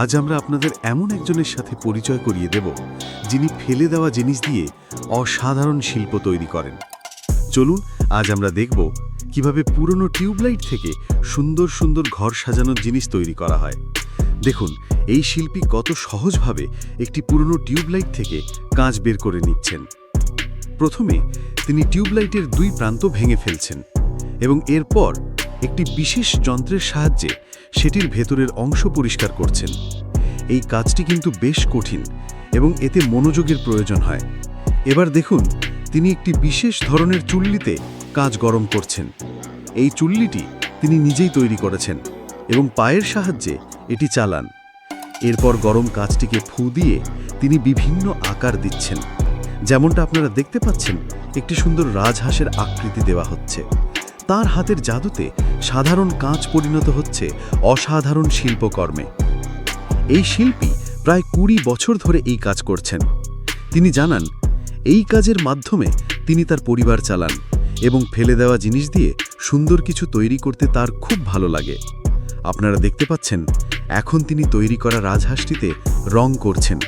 আজ আমরা আপনাদের এমন একজনের সাথে পরিচয় করিয়ে দেব, যিনি ফেলে দেওয়া জিনিস দিয়ে অসাধারণ শিল্প তৈরি করেন। চলুন, আজ আমরা দেখব কীভাবে পুরনো টিউবলাইট থেকে সুন্দর সুন্দর ঘর সাজানোর জিনিস তৈরি করা হয়। দেখুন, এই শিল্পী কত সহজভাবে একটি পুরনো টিউবলাইট থেকে কাঁচ বের করে নিচ্ছেন। প্রথমে, তিনি টিউবলাইটের দুই প্রান্ত ভেঙে ফেলছেন এবং এরপর একটি বিশেষ যন্ত্রের সাহায্যে সেটির ভেতরের অংশ পরিষ্কার করছেন। এই কাজটি কিন্তু বেশ কঠিন এবং এতে মনোযোগের প্রয়োজন হয়। এবার দেখুন, তিনি একটি বিশেষ ধরনের চুল্লিতে কাজ গরম করছেন। এই চুল্লিটি তিনি নিজেই তৈরি করেছেন এবং পায়ের সাহায্যে এটি চালান। এরপর গরম কাজটিকে ফু দিয়ে তিনি বিভিন্ন আকার দিচ্ছেন। যেমনটা আপনারা দেখতে পাচ্ছেন, একটি সুন্দর রাজহাঁসের আকৃতি দেওয়া হচ্ছে। তার হাতের জাদুতে সাধারণ কাঁচ পরিণত হচ্ছে অসাধারণ শিল্পকর্মে। এই শিল্পী প্রায় কুড়ি বছর ধরে এই কাজ করছেন। তিনি জানান, এই কাজের মাধ্যমে তিনি তার পরিবার চালান এবং ফেলে দেওয়া জিনিস দিয়ে সুন্দর কিছু তৈরি করতে তার খুব ভালো লাগে। আপনারা দেখতে পাচ্ছেন, এখন তিনি তৈরি করা রাজহাঁসটিতে রং করছেন।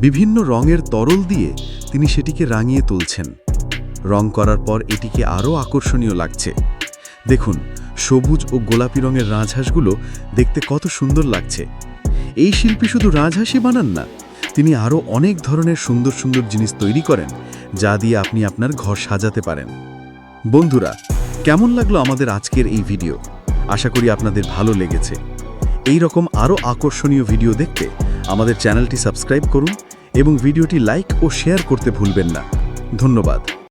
বিভিন্ন রঙের তরল দিয়ে তিনি সেটিকে রাঙিয়ে তুলছেন। রং করার পর এটিকে আরও আকর্ষণীয় লাগছে। দেখুন, সবুজ ও গোলাপি রঙের রাজহাঁসগুলো দেখতে কত সুন্দর লাগছে। এই শিল্পী শুধু রাজহাঁসই বানান না, তিনি আরও অনেক ধরনের সুন্দর সুন্দর জিনিস তৈরি করেন, যা দিয়ে আপনি আপনার ঘর সাজাতে পারেন। বন্ধুরা, কেমন লাগল আমাদের আজকের এই ভিডিও? আশা করি আপনাদের ভালো লেগেছে। এই রকম আরও আকর্ষণীয় ভিডিও দেখতে আমাদের চ্যানেলটি সাবস্ক্রাইব করুন এবং ভিডিওটি লাইক ও শেয়ার করতে ভুলবেন না। ধন্যবাদ।